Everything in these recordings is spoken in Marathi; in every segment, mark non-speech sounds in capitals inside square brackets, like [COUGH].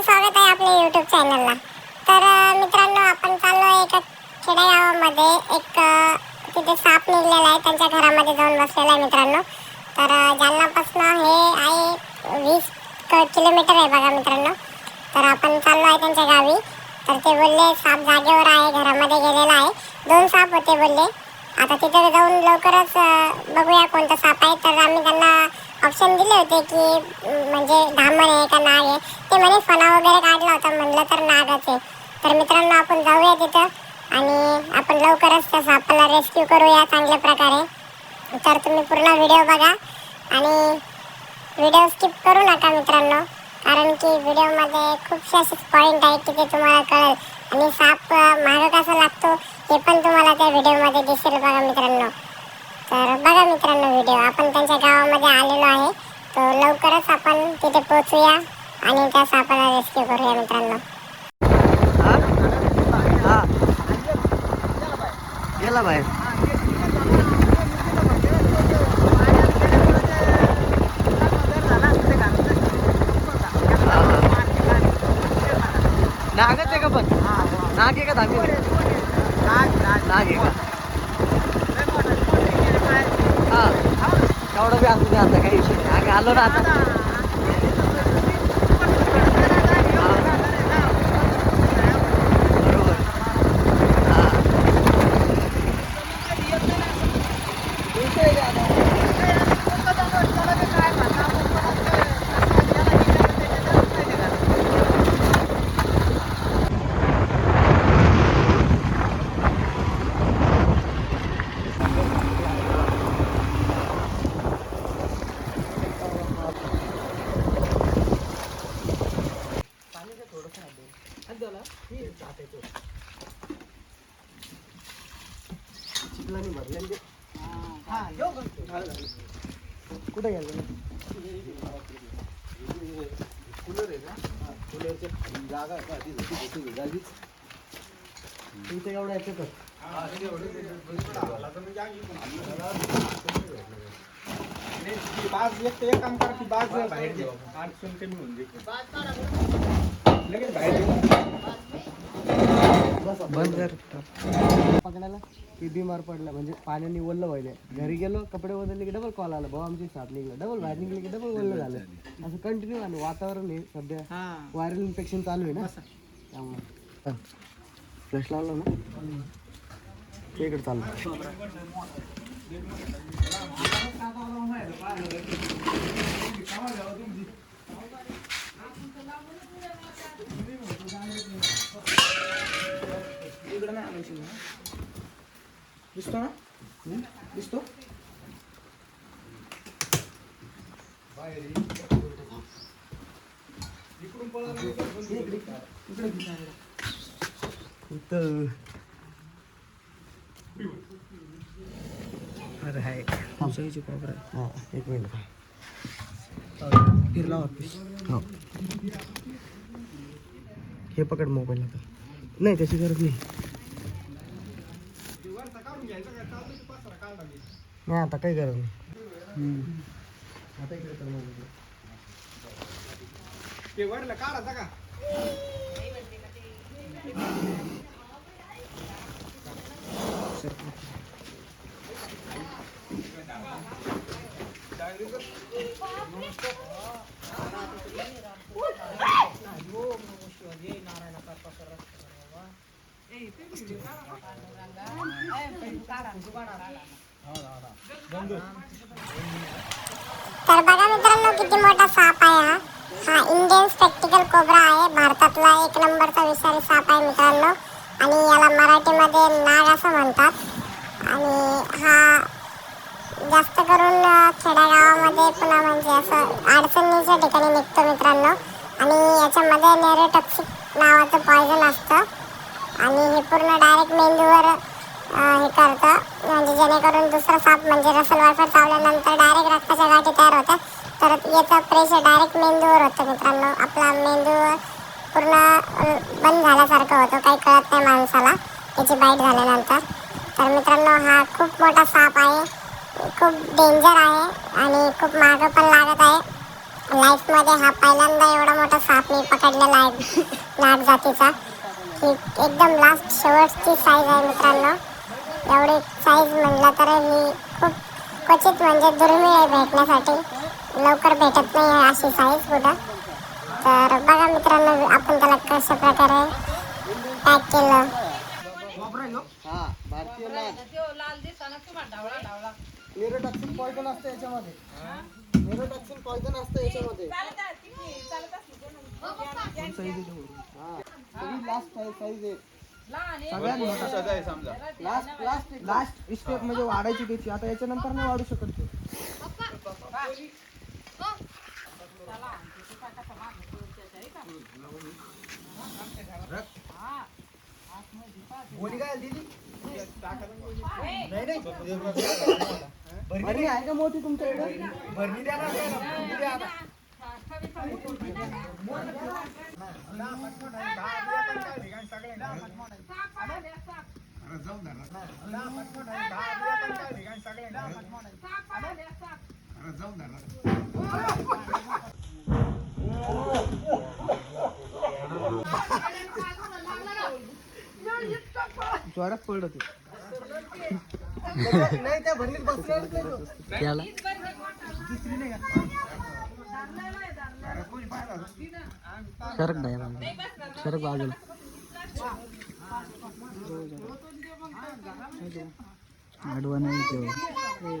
तुमचं स्वागत आहे आपल्या यूट्यूब चॅनलला तर मित्रांनो आपण चाललो आहे एका खेडेगावामध्ये. एक तिथे साप निघलेला आहे. त्यांच्या घरामध्ये जाऊन बसलेला आहे मित्रांनो. तर अं, जालनापासून हे आहे वीस किलोमीटर आहे बघा मित्रांनो. तर आपण चाललो आहे त्यांच्या गावी. तर ते बोलले साप जागेवर आहे घरामध्ये गेलेला आहे. दोन साप होते बोलले. आता तिथे जाऊन लवकरच बघूया कोणता साप आहे. तर आम्ही त्यांना ऑप्शन दिले होते की म्हणजे धामण आहे का नाग आहे? ते म्हणे फणा वगैरे काढला होता. म्हणलं तर नागच आहे. तर मित्रांनो आपण जाऊया तिथं आणि आपण लवकरच त्या सापाला रेस्क्यू करूया चांगल्या प्रकारे. तर तुम्ही पूर्ण व्हिडिओ बघा आणि व्हिडिओ स्किप करू नका मित्रांनो कारण की व्हिडिओमध्ये खूपसे असे पॉईंट आहेत की ते तुम्हाला कळेल. आणि साप मागं कसा लागतो हे पण तुम्हाला त्या व्हिडिओमध्ये दिसेल बघा मित्रांनो. तर बघा मित्रांनो व्हिडिओ आपण लवकरच आपण तिथे पोहोचूया आणि त्या सापाला रेस्क्यू करूया मित्रांनो. गेला बाहेर. नागच आहे का पण? नाग आहे का धामी नाग आहे का हा तेवढं बी असू दे आता काही विषय नाही आम्ही आलो ना आता बरोबर हा चिखलानी भरले ते कुठे गेलं इथे एवढ्या याच्यातच बाज एक तर एक काम करा की बाज बाहेर अडचण कमी होऊन दे. लगेच बाहेर दे. बंद कर पकडायला? की बिमार पडला म्हणजे पाण्याने वल्ल व्हायला. घरी गेलो कपडे बदलले की डबल कॉल आला. भाऊ आमची साथ निघलं. डबल बाहेर निघले की डबल वल्ल झालं. असं कंटिन्यू आणि वातावरण आहे सध्या व्हायरल इन्फेक्शन चालू आहे ना? त्यामुळे. फ्लश लावलं ना? ते इकडे चाललं इकडं नाही आणायची दिसतो ना? दिसतो? अरे आहे. हां एक मिनिट. फिरला हो. हे पकड मोबाईल आता नाही त्याची गरज नाही. नाही आता काही गरज नाही. आता इकडे कर मोबाईल ते वरला काढायचा का तर बघा मित्रांनो किती मोठा साप आहे हा? हा इंडियन स्पेक्टिकल कोबरा आहे. भारतातला एक नंबरचा विषारी साप आहे मित्रांनो. आणि याला मराठीमध्ये नाग असं म्हणतात. आणि हा जास्त करून खेड्यागावामध्ये पुन्हा म्हणजे असं अडचणीच्या ठिकाणी निघतो मित्रांनो. आणि याच्यामध्ये नेरोटॉक्सिक नावाचं पॉयझन असतं. आणि हे पूर्ण डायरेक्ट मेंदूवर हे करतं. म्हणजे जेणेकरून दुसरा साप म्हणजे रसल वाफर चावल्यानंतर डायरेक्ट रक्ताच्या गाठी याचं डायरेक्ट मेंदूवर होतं मित्रांनो. आपला मेंदू पूर्ण बंद झाल्यासारखं होतं. काही कळत नाही माणसाला. त्याची बाईट झाल्यानंतर. तर मित्रांनो हा खूप मोठा साप आहे. खूप डेंजर आहे आणि खूप मागं पण लागत आहे. लाईफमध्ये हा पहिल्यांदा एवढा मोठा साप मी पकडलेला आहे [LAUGHS] नाग जातीचा. की एकदम लास्ट शेवटची साईज आहे मित्रांनो. एवढी साईज म्हणलं तर ही खूप क्वचित म्हणजे दुर्मिळ आहे भेटण्यासाठी. लवकर भेटत नाही आहे अशी साईज कुठं तर बघा मित्रांनो आपण त्याला कशा प्रकारे पॅक केलं हा भारतीय नेरोटॉक्सिन पॉयझन असतं याच्यामध्ये नेरोटॉक्सिन पॉयझन असतं याच्यामध्ये लास्ट साईज आहे स्टेप म्हणजे वाढायची त्याची आता याच्यानंतर नाही वाढू शकत ते गोळी काय दिली नाही नाही भरणी आहे का मोठी तुमच्याकडे भरणी द्या ना भरणी द्या ना. जोरात पडलं ते. नाही त्या भरणीत बसलेलंच त्याला. सरक नाही सरक बाजूला. आडवा नाही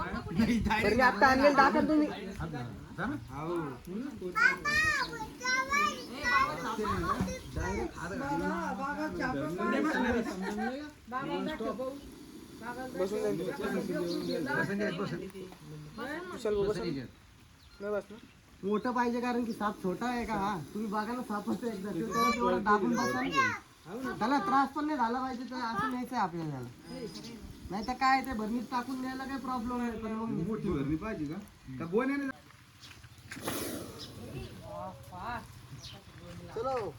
भरणी आता आणलेली टाका तुम्ही. मोठं पाहिजे कारण की साप छोटा आहे का? हा तुम्ही बघा ना साप असतो एकदा. तो त्याला तेवढा दाबून बसा त्याला त्रास पण नाही झाला पाहिजे तर असं न्यायचं आहे आपल्याला. नाही तर काय ते भरणीत टाकून द्यायला काही प्रॉब्लेम नाही पण मग मोठी भरणी पाहिजे का? का बोन्याने चलो.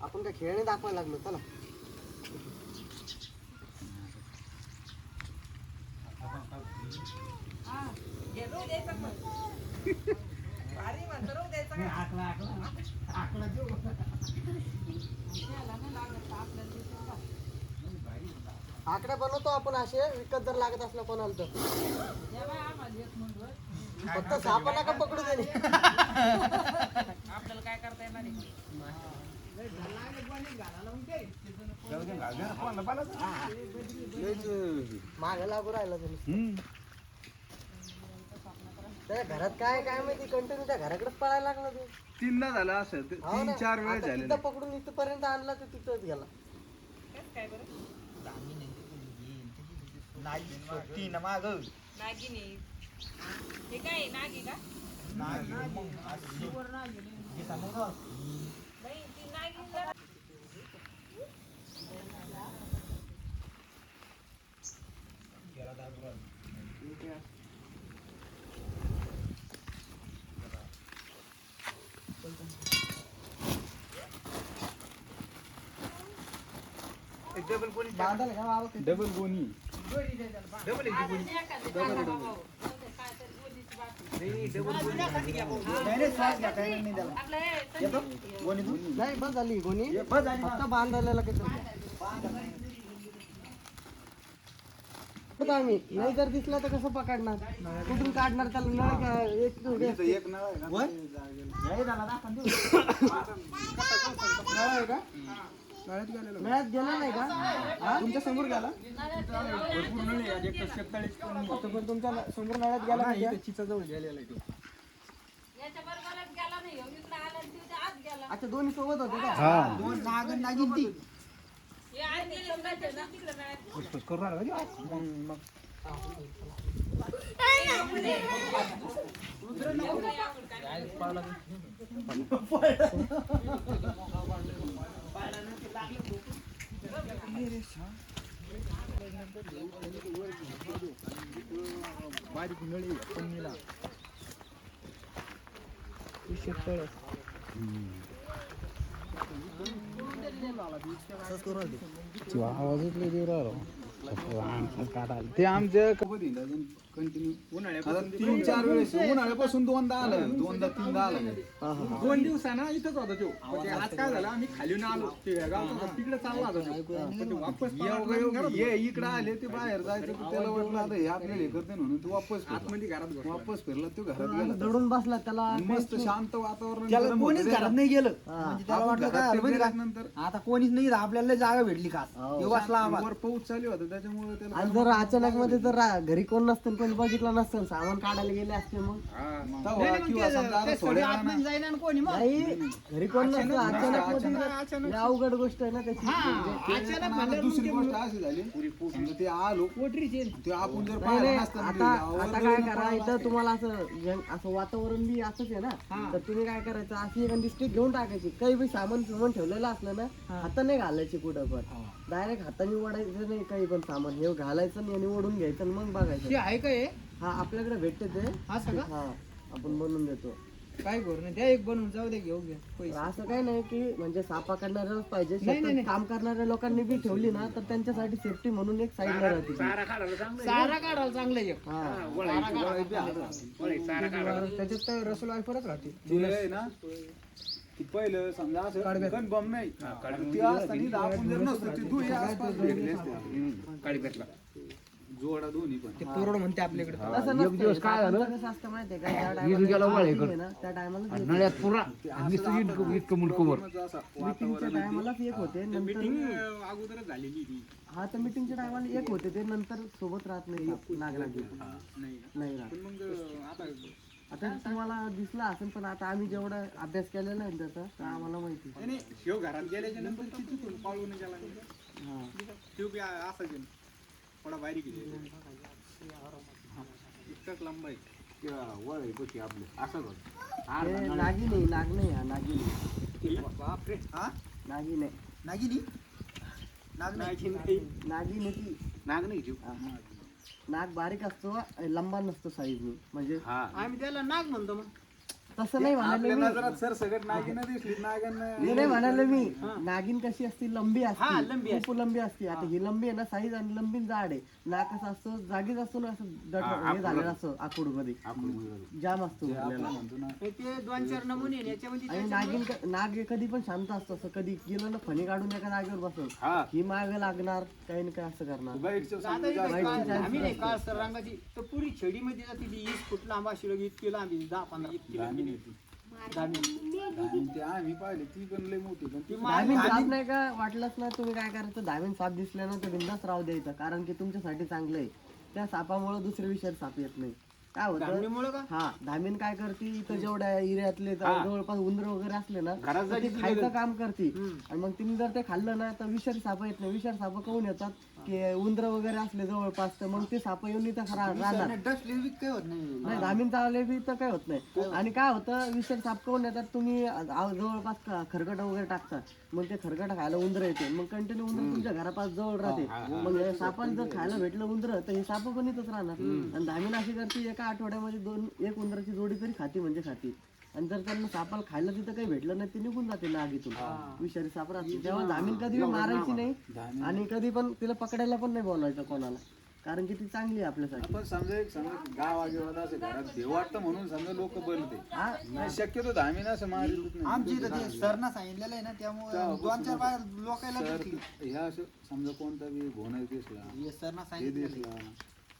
आपण काय खेळणे दाखवायला लागलो चला. आकडे बनवतो आपण असे विकत जर लागत असलं कोणाला तर. फक्त सापा नका पकडू दे माग लागू राहिला तुम्ही त्या घरात काय काय माहिती? कंटिन्यू त्या घराकडेच पळायला लागला तू. तीनदा झालं असं हो तीन. चार वेळ झाले पकडून इथपर्यंत आणला तर तिथंच गेला. नागिनी हे काय नागी का बाई, ती नागिन जरा- बांधायला का बाबा ते? डबल गोणी नाही बस झाली कोणी फक्त बांधायला आम्ही नाही जर दिसला तर कसं पकडणार कुठून काढणार त्याला नळ एक एक नळ आहे का नळ्यात गेला नाही का? हा? तुमच्यासमोर गेला. आता पण तुमच्यासमोर नळ्यात गेला नाही का? चिचाजवळ गेलेला आहे तो. याच्या बरोबरच गेला नाही ह्यो इकडं आला आणि तिथे आत गेला. अच्छा दोन्ही सोबत होते का? दोन नाग नागिन ती. हे फुसफुस करू राहिला का? हम्म, मग. बारीक नळी पन्नीला विषय तळ आवाजच लय देऊ राहिलो ते आमच्या कंटिन्यू आता तीन चार वेळेस उन्हाळ्यापासून दोनदा आलं. दोनदा तीनदा आलं. दोन दिवसानं इथंच होता तो. पण ते आज काय झालं? आम्ही खाली आलो. ते गावचा होता, तिकडे चालला होता तो. पण ते वापस योगा योग ये इकडे आले ते बाहेर जायचं तर त्याला वाटलं आता हे आपल्याला हे करते म्हणून तू वापस फिरला. आतमध्ये घरात घुसला. वापस फिरला तो घरात गेला. दडून बसला. त्याला मस्त शांत वातावरण त्याला गरम कोणीच घरात नाही गेलं. म्हणजे त्याला आपण वाटलं घरात काय ते? गेल्यानंतर आता कोणीच नाही आपल्याला लय जागा भेटली का? हो. वर पाऊस चालू होता त्याच्यामुळे त्याला आणि जर अचानक मध्ये जर रा- घरी कोण नसतं कोणी बघितलं नसतं सामान काढायला गेले असते मग. तवा किंवा समजा आता थोड्या वेळानं जाईना आणि कोणी मग. नाही घरी कोण नसतं अचानक मध्ये जर- लय अवघड गोष्ट आहे ना त्याची. आता दुसरी गोष्ट अशी झाली. समजा ते आलो ते आपण जर नाही पाहिलं नाही नसतं ना आता आता काय करा इथं तुम्हाला असं जंग- असं वातावरण बी असंच आहे ना. तर तुम्ही काय करायचं? अशी एखादी स्टिक घेऊन टाकायची. काही बी सामान सामान ठेवलेलं असलं ना हाताने घालायचे कुठं पण. डायरेक्ट हाताने ओढायचं नाही काही पण सामान. हे घालायचं नाही आणि ओढून घ्यायचं आणि मग बघायचं. आहे. हे आपल्याकडे भेटते ते. हा सगळं? हा आपण बनवून देतो. काय करू नाही. द्या एक बनवून जाऊ दे घेऊ घे पैसे. असं काही नाही की म्हणजे सापा करणाऱ्यालाच पाहिजे. नाही, शेतात नाही. काम करणाऱ्या लोकांनी बी ठेवली ना तर त्यांच्यासाठी सेफ्टी म्हणून एक राहते ती. सारा काढायला चांगलं एक. हा. त्याच्यात तर रसोल वायफरच राहते. ते आहे ना? ती पहिलं समजा असं कन्फर्म नाही. ते असताना इथं आपण जर नसतो ते दुहे आसपास भेटले. असते आपल्याला. जोडा दोन्ही पण. ते पोरड म्हणते आपल्याकडे. तसं नसतं. सापांचं कसं असतं माहितीये का? ज्या टायमाला ना त्या टायमाला असा मीटिंगच्या टायमालाच एक होते नंतर अगोदरच झालेली ती. हा तर मीटिंगच्या टायमाला एक होते ते नंतर सोबत राहत नाही नागराजी नाही. नाही राहत. पण मग अं, आता आता तुम्हाला दिसला असेल पण आता आम्ही जेवढा अभ्यास केलेला आहे ना त्याचा तर आम्हाला माहिती नाही, शिव घरात गेल्याच्यानंतर ती चुकून पाळून गेला. हा. शिव बी असायचे. थोडा बारीक आहे. इतकाच लांब आहे. हे नागिनी नाग नाही हा नागिनी बापरे. हा? नागिन. आहे नागिनी? नाग नाही नागिन ती. नाग नाही जीव नाग बारीक असतो लंबा नसतो साईजने म्हणजे आम्ही त्याला नाग म्हणतो मग. तसं नाही म्हणाले आपल्या मी. नजरात सर सगळं नागिन दिसली नागन हे नाही म्हणाले मी. नागिन कशी असते? लंबी असते. खूप लंबी असते. आता ही लंबी आहे ना साईज आणि लंबी जाड आहे. नाक असं असतो जागीच असतो ना असं दट हे झालेलं असतं आकुडमध्ये जाम असतो भरलेला. हे ते दोन चार नमुने आहे, याच्यामध्ये आणि नागिन क- नाग हे कधी पण शांत असतो. असं कधी गेलं ना फणी काढून एका जागेवर बसतो ही. माग लागणार काही ना काही असं करणार. बाईटच्या आता समजा इथे जास्त काळ- आम्ही नाही काळ सर रंगाची तर पुरी छेडीमध्ये जाते ती वीस फूट लांब अशी लगी इतकी लांब दहा पंधरा इतकी लांब. आहे. धामी. आणि ते आम्ही पाहिले. ती पण लय मोठी पण ती धामीन साप नाही का? वाटलंच ना तुम्ही काय करायचं? धामीन साप दिसले ना तर बिंदास राहू द्यायचं. कारण की तुमच्यासाठी चांगलं आहे. त्या सापामुळे दुसरे विषय साप येत नाही. काय होतं? का? हा धामीन काय करते? इथं जेवढ्या एरियातले जवळ- जवळपास उंदर वगैरे असले ना तर ते खायचं काम करते. आणि मग तिने जर ते खाल्लं ना तर विषारी साप येत नाही. विषारी साप काऊन येतात? की उंदर वगैरे असले जवळपास तर मग ते साप येऊन इथं रा- राहणार. काही होत नाही. नाही चावले बी तर काय होत नाही. आणि काय होतं विषारी साप काऊन येतात तुम्ही जवळपास ख- खरकट वगैरे टाकता मग ते खरकट खायला उंदर येते. मग कंटिन्यू उंदर तुमच्या घरापास जवळ राहते. मग हे. सापाला जर खायला भेटलं उंदर तर हे साप पण इथंच राहणार. आणि धामीन अशी करते एका आठवड्यामध्ये दोन एक उंदराची जोडी तरी खाती म्हणजे खाती. आणि जर त्यांना सापाला खायला तिथं काही भेटलं नाही ते निघून जाते नागीतून विषारी साप राहते. तेव्हा धामीन कधी मारायची नाही. आणि कधी पण तिला पकडायला पण नाही बोलायचं कोणाला. कारण की ती चांगली आहे आपल्यासाठी. आपण समजा एक समजा गाव आगे असं घरात देव वाटतं म्हणून समजा लोक बनते. हा. नाही शक्यतो धामीन असं नाही. आमची इथं ते सरना सांगितलेलं आहे ना त्यामुळे दोन चार बाहेर लोकायला भेटली. ह्या असं समजा कोणता बी घोणा दिसला हे सरना सांगितलं दिसला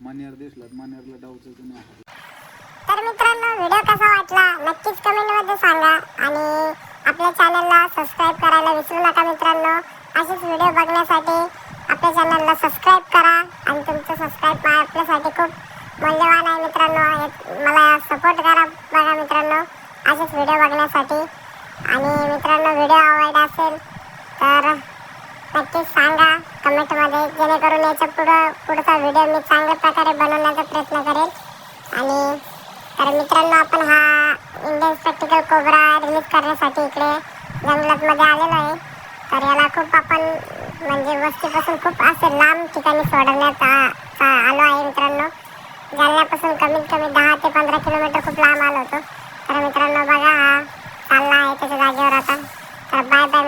मनेर दिसला मनेरला डावचं नाही. व्हिडिओ कसा वाटला नक्कीच कमेंटमध्ये सांगा. आणि आपल्या चॅनलला सबस्क्राईब करायला विसरू नका मित्रांनो. असेच व्हिडिओ बघण्यासाठी आपल्या चॅनलला सबस्क्राईब करा. आणि तुमचं सबस्क्राईब आपल्यासाठी खूप मौल्यवान आहे मित्रांनो. मला सपोर्ट करा बघा मित्रांनो. असेच व्हिडिओ बघण्यासाठी. आणि मित्रांनो व्हिडिओ आवडला असेल तर नक्कीच सांगा कमेंटमध्ये जेणेकरून याच्या पुढं पुढचा व्हिडिओ मी चांगल्या प्रकारे बनवण्याचा प्रयत्न करेल. आणि तर मित्रांनो आपण हा इंडियन स्पेक्टिकल कोबरा रिलीज करण्यासाठी इकडे जंगलात मध्ये आलेलो आहे. तर याला खूप आपण म्हणजे वस्तीपासून खूप असे लांब ठिकाणी सोडवण्यात आलो आहे मित्रांनो. जालन्यापासून कमीत कमी दहा ते पंधरा किलोमीटर खूप लांब आलो होतो. तर मित्रांनो बघा हा चालला आहे त्याच्या जागेवर आता. तर बाय बाय